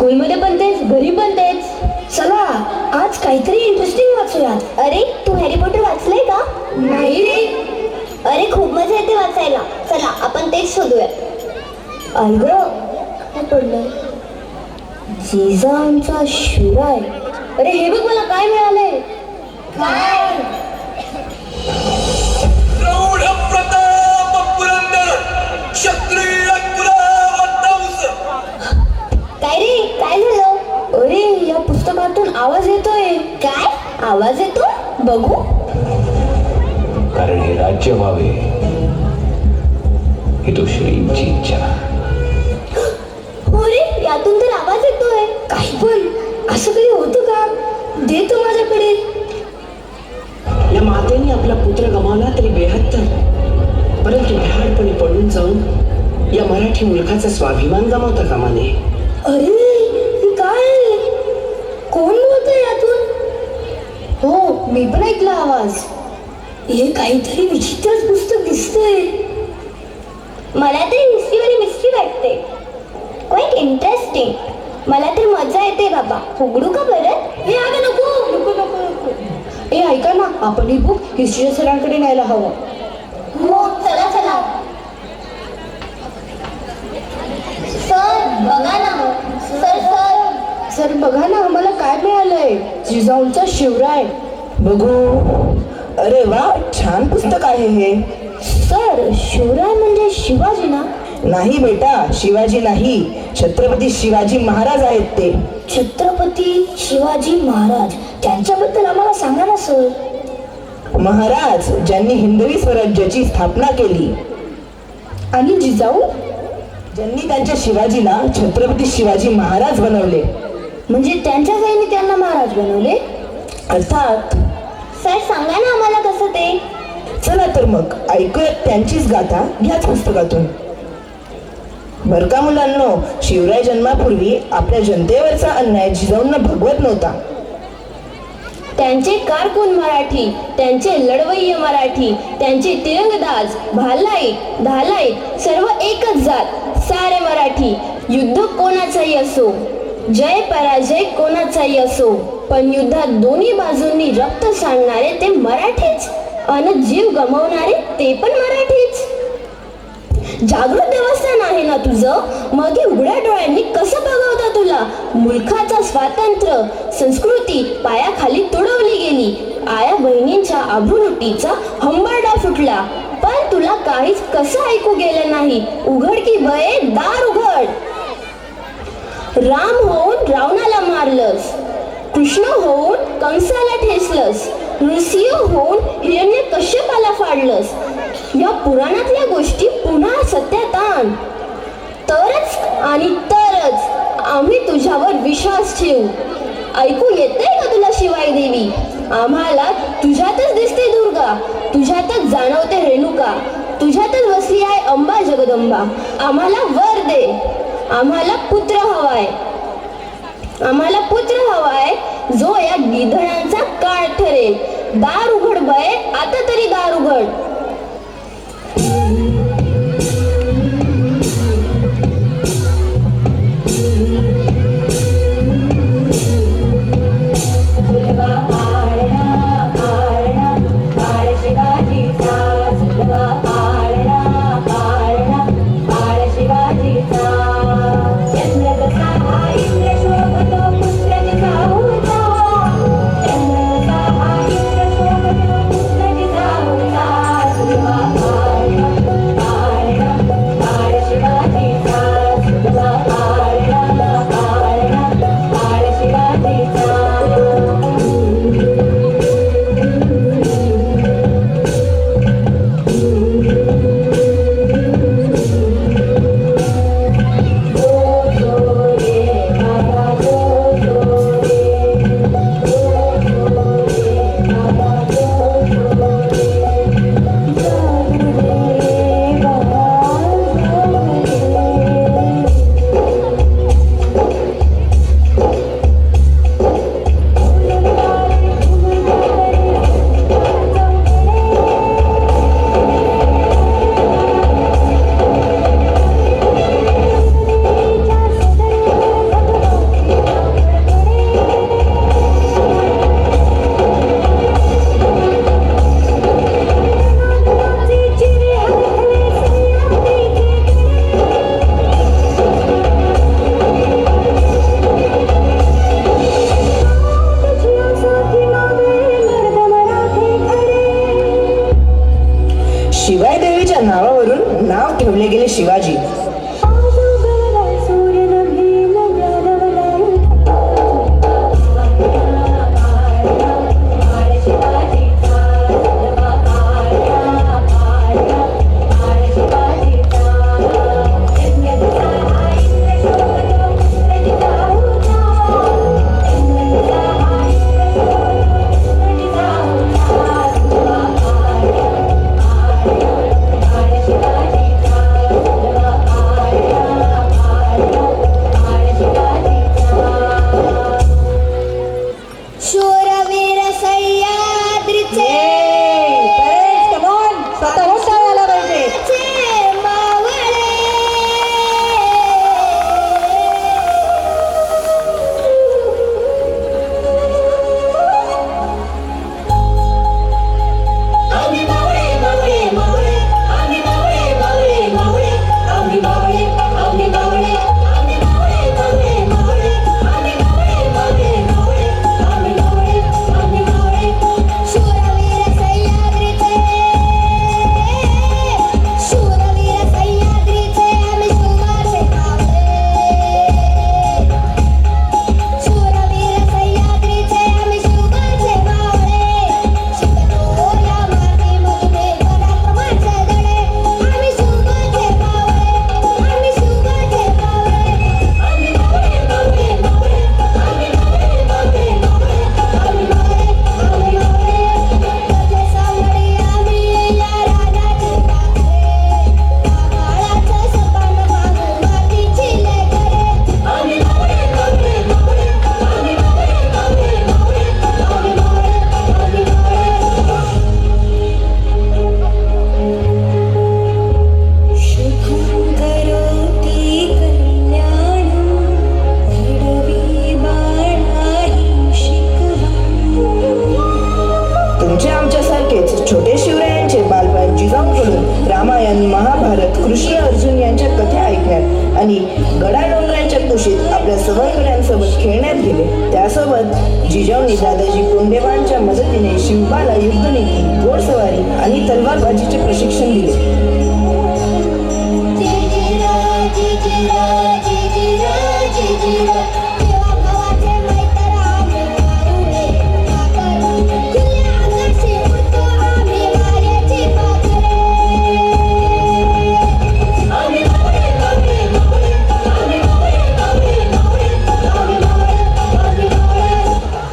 स्कूलमध्ये पण तेच घरी पण तेच. चला आज काहीतरी इंटरेस्टिंग वाचूयात. अरे तू हॅरी पॉटर वाचलंय का? नाही रे. अरे खूप मजा येते वाचायला. चला आपण तेच शोधूया ऐक काय पडलं? जिजा आमचा शिवाय अरे हे बघ मला काय मिळालंय? काय? प्रौढ प्रताप पुरंदर क्षत्रिय पुस्तकातून आवाज येतोय. काय? आवाज येतो बघू. कारण हे राज्य व्हावे. ही तो श्रींची इच्छा. हो रे यातून तर आवाज येतोय. काही पण. असं कधी होतं का? दे तू माझ्याकडे. या मातेने आपला पुत्र गमावला तरी बेहत्तर. परंतु भ्याडपणे पडून जाऊन या मराठी मुलखाचा स्वाभिमान गमावता कामा नये. अरे हो मी पण ऐकला आवाज. हे काहीतरी विचित्रच पुस्तक दिसतंय. मला तर हिस्ट्रीवर मिस्ट्री वाटते. क्वाईट इंटरेस्टिंग मला तर मजा येते बाबा. उघडू का बरं? हे अगं नको नको नको नको. ए ऐका ना आपण ही बुक हिस्ट्री सरांकडे न्यायला हवं. हो चला चला. सर बघा ना. सर बघा ना आम्हाला काय मिळालंय? जिजाऊंचा शिवराय बघू. अरे वा छान पुस्तक आहे हे. सर शिवराय म्हणजे शिवाजी ना? नाही बेटा शिवाजी नाही. छत्रपती शिवाजी महाराज आहेत ते. छत्रपती शिवाजी महाराज. त्यांच्याबद्दल आम्हाला सांगा ना सर. महाराज ज्यांनी हिंदवी स्वराज्याची स्थापना केली. आणि जिजाऊ? ज्यांनी त्यांच्या शिवाजीला छत्रपती शिवाजी महाराज बनवले. म्हणजे त्यांच्या जाईने त्यांना महाराज बनवले? अर्थात सर सांगा ना आम्हाला कसं ते? चला तर मग ऐकूयात त्यांचीच गाथा ह्याच पुस्तकातून. बर का मुलांनो शिवराय जन्मापूर्वी आपल्या जनतेवरचा अन्याय जिजाऊंना भगवत नव्हता. त्यांचे कारकून मराठी त्यांचे लढवय्य मराठी त्यांचे तिरंगदाज भालाई धालाई सर्व एकच जात सारे मराठी. युद्ध कोणाचाही असो. जय पराजय कोणाचाही असो पण युद्धात दोन्ही बाजूंनी रक्त सांडणारे ते मराठीच. अन जीव गमावणारे ते पण मराठीच. जागृत देवस्थान आहे ना तुझं? मग हे उघड्या डोळ्यांनी कसं बघवता तुला? मुलखाचा स्वातंत्र्य संस्कृती पायाखाली तुडवली गेली. आया बहिणींच्या आभ्रुलुटीचा हंबरडा फुटला. पण तुला काहीच कसं ऐकू गेलं नाही? उघड की बये दार उघड. राम होऊन रावणाला मारलंस. कृष्ण होऊन कंसाला ठेसलंस नृसिंह होऊन हिरण्य कश्यपाला फाडलंस. या पुराणातल्या गोष्टी पुन्हा सत्यात आण. तरच आणि तरच आम्ही तुझ्यावर विश्वास ठेवू. ऐकू येतंय का तुला शिवाय देवी आम्हाला तुझ्यातच दिसते दुर्गा. तुझ्यातच जाणवते रेणुका. तुझ्यातच वसली आहे अंबा जगदंबा. आम्हाला वर दे. आम्हाला पुत्र हवाय. आम्हाला पुत्र हवाय जो या गिधडांचा काळ ठरेल. दार उघड बये आता तरी दार उघड. घोडसवारी आणि तलवारबाजीचे प्रशिक्षण दिले.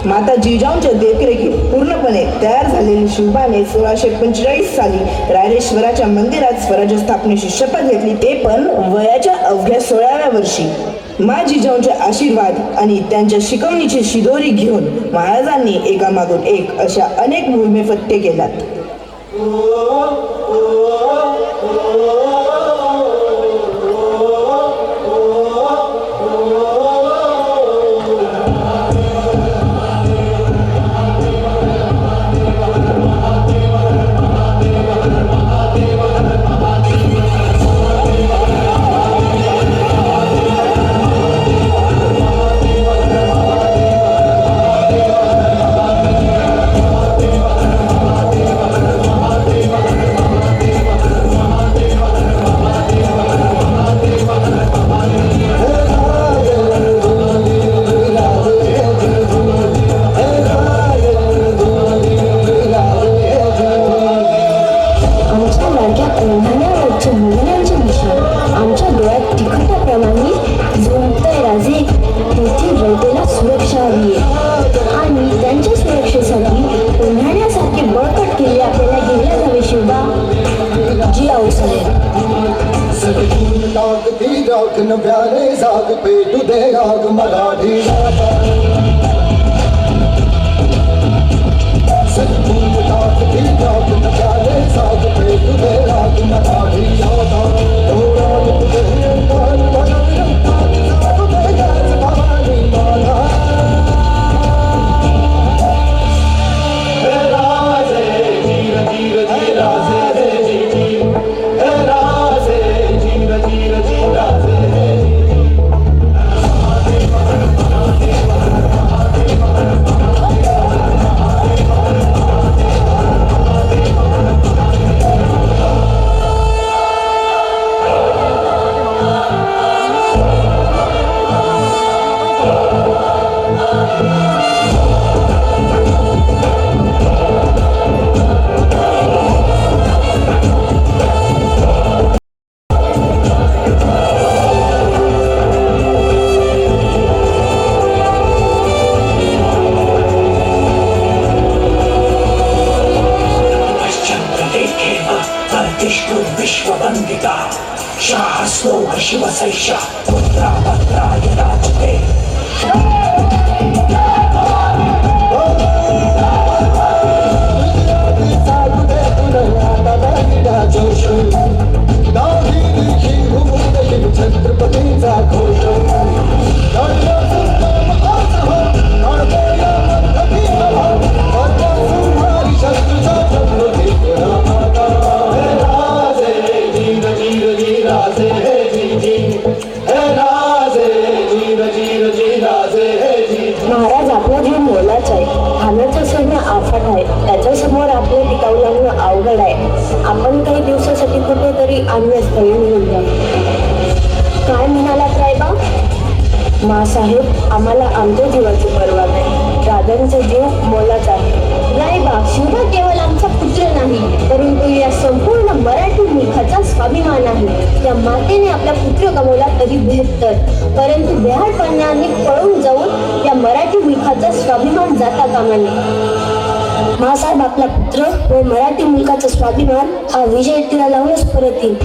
माता जिजाऊंच्या देव पूर्णपणे तयार झालेली शिवबाने सोळाशे पंचेचाळीस साली रायरेश्वराच्या मंदिरात स्वराज्य स्थापनेची शपथ घेतली. ते पण वयाच्या अवघ्या सोळाव्या वर्षी. मा जिजाऊंचे आशीर्वाद आणि त्यांच्या शिकवणीची शिदोरी घेऊन महाराजांनी एकामागून एक अशा अनेक मोहिमे फत्ते केल्यात. तरी आम्ही अन्य स्थळी मिळून जा काय म्हणालात रायबा? मासाहेब आम्हाला आमच्या जीवाची पर्वा नाही. दादांचा जीव मोलाचा आहे. रायबा शिवबा केवळ आमचा पुत्र नाही परंतु या संपूर्ण मराठी मुखाचा स्वाभिमान आहे. या मातेने आपला पुत्र गमावला तरी बेहत्तर. परंतु बेहाडपणाने पळून जाऊन या मराठी मुखाचा स्वाभिमान जाता कामा नये. मासाहेब आपला पुत्र व मराठी मुलगाचा स्वाभिमान हा विजय तिला लावूनच परत येईल.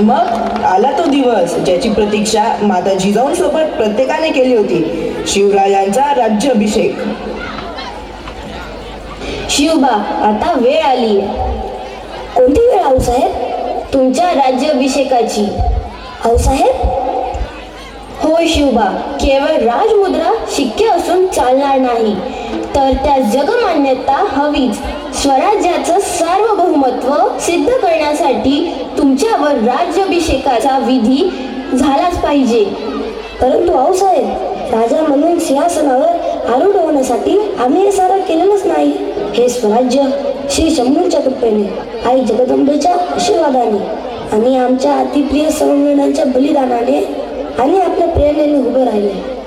आणि मग आला तो दिवस ज्याची प्रतीक्षा माता जिजाऊंसोबत प्रत्येकाने केली होती. शिवरायांचा राज्याभिषेक. शिवबा आता वेळ आली. कोणती वेळ आऊसाहेब तुमच्या राज्याभिषेकाची. आऊसाहेब हो शिवबा केवळ राजमुद्रा शिक्के असून चालणार नाही. तर त्या जगमान्यता हवीच. स्वराज्याचं सार्वभौमत्व सिद्ध करण्यासाठी तुमच्यावर राज्याभिषेकाचा विधी झालाच पाहिजे. परंतु आऊसाहेब राजा म्हणून सिंहासनावर आरूढ होण्यासाठी आम्ही हे सारं केलेलंच नाही. हे स्वराज्य श्री शंभूच्या कृपेने आई जगदंबेच्या आशीर्वादाने आणि आमच्या अतिप्रिय सवंगणांच्या बलिदानाने आणि आपल्या प्रेरणेने उभं राहिले.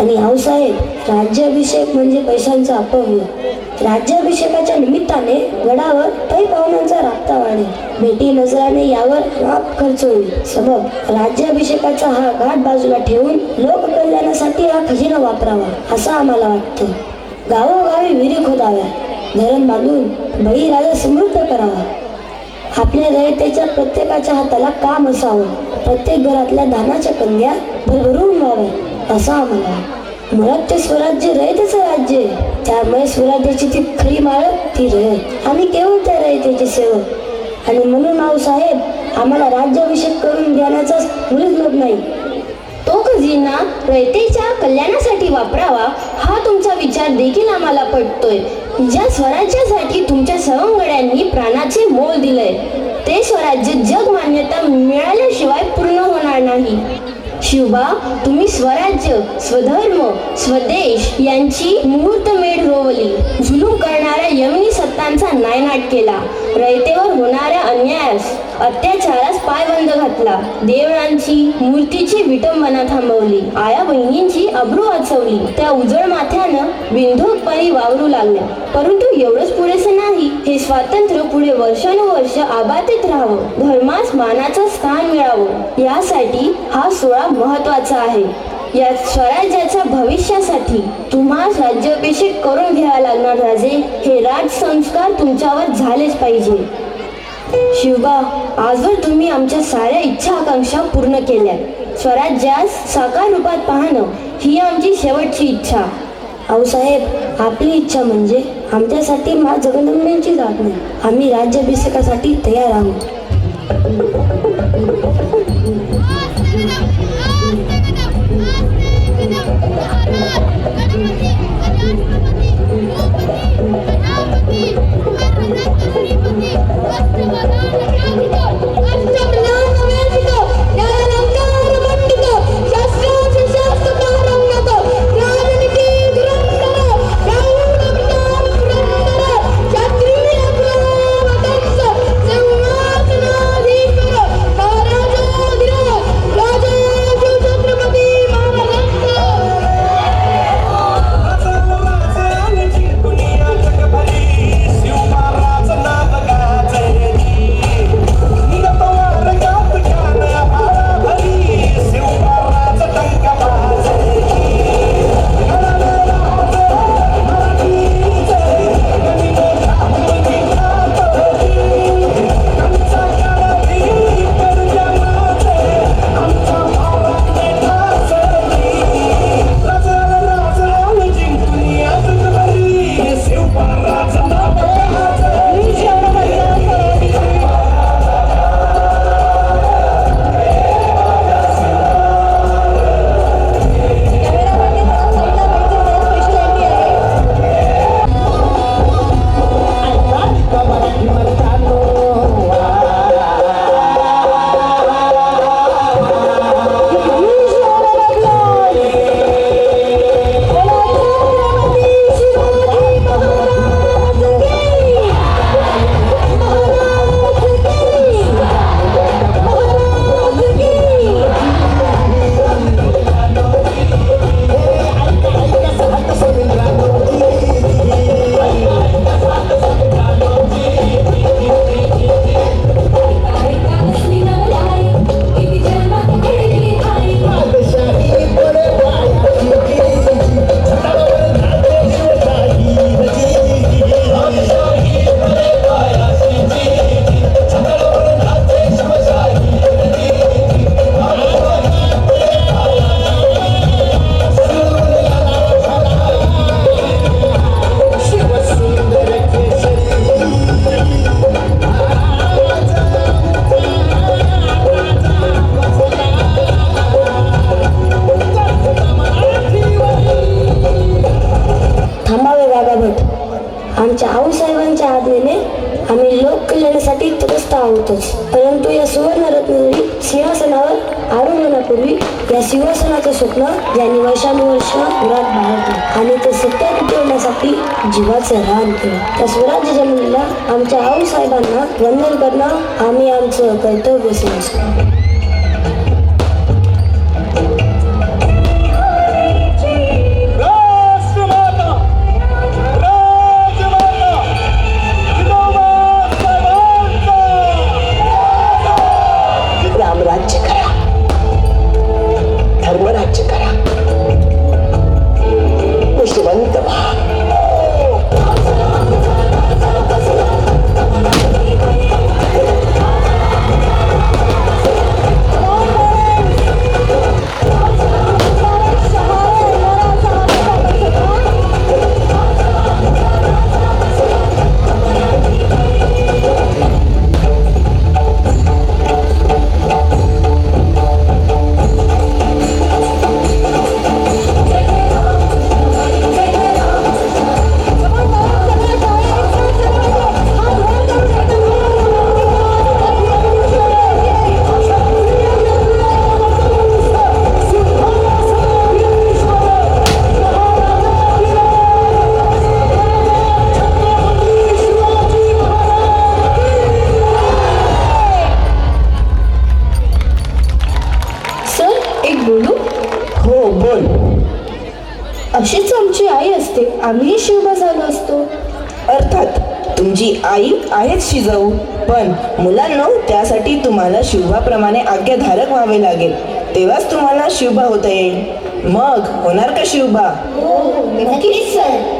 आणि आऊसाहेब राज्याभिषेक म्हणजे पैशांचा अपव्य राज्याभिषेकाच्या निमित्ताने गडावर काही पाहुण्यांचा राबता वाढेल. भेटी नजराने यावर माफ खर्च होईल. सबब राज्याभिषेकाचा हा घाट बाजूला ठेवून लोककल्याणासाठी हा खजिना वापरावा असं आम्हाला वाटतं. गावोगावी विहिरी खोदाव्या. धरण बांधून बळीराजा समृद्ध करावा. आपल्या रयतेच्या प्रत्येकाच्या हाताला काम असावं. प्रत्येक घरातल्या धानाच्या कन्या भरभरून व्हाव्या असं आम्हाला. मुळात ते स्वराज्य रयतेचं राज्य त्यामुळे स्वराज्याची ती खरी माळक ती रयत. आम्ही केवळ त्या रयतेचे सेवक. आणि म्हणून माऊ साहेब आम्हाला राज्याभिषेक करून देण्याचा मुळीच लोक नाही. तो खजिना रयतेच्या कल्याणासाठी वापरावा हा तुमचा विचार देखील आम्हाला पटतोय. ज्या स्वराज्यासाठी तुमच्या सवंगड्यांनी प्राणाचे मोल दिलंय ते स्वराज्य जग मान्यता मिळाल्याशिवाय पूर्ण होणार नाही. शिवबा तुम्ही स्वराज्य स्वधर्म स्वदेश यांची मुहूर्तमेढ रोवली. जुलूम करणाऱ्या यमनी सत्तांचा नायनाट केला. रयतेवर होणाऱ्या अन्यायास अत्याचारास पायबंद घातला. देवळांची मूर्तीची विटंबना थांबवली. आया बहिणींची अब्रू वाचवली. त्या उजळ माथ्यानं बिंदूकपणी वावरू लागल्या. परंतु एवढंच पुरेसं नाही हे स्वातंत्र्य पुढे वर्षानुवर्ष आबादित राहावं. धर्मास मानाचं स्थान मिळावं. यासाठी हा सोळा महत्त्वाचा आहे. या स्वराज्याच्या भविष्यासाठी तुम्हाला राज्याभिषेक करून घ्यावा लागणार राजे. हे राजसंस्कार तुमच्यावर झालेच पाहिजे. शिवबा आजवर तुम्ही आमच्या साऱ्या इच्छा आकांक्षा पूर्ण केल्या. स्वराज्यास साकार रूपात पाहणं ही आमची शेवटची इच्छा. आऊसाहेब आपली इच्छा म्हणजे आमच्यासाठी मा जगदंबेची जात नाही. आम्ही राज्याभिषेकासाठी तयार आहोत. जीवाचं रान त्या स्वराज्य जमिनीला आमच्या आऊसाहेबांना वंदन करणं आम्ही आमचं कर्तव्य समजतो आमची आई असते. आम्ही शिवबा झालो असतो. अर्थात तुमची आई आहेच शिजाऊ पण मुलांनो त्यासाठी तुम्हाला शिवभाप्रमाणे आज्ञाधारक व्हावे लागेल. तेव्हाच तुम्हाला शिवभा होता. येईल मग होणार का शिवभा हो, नक्कीच सर.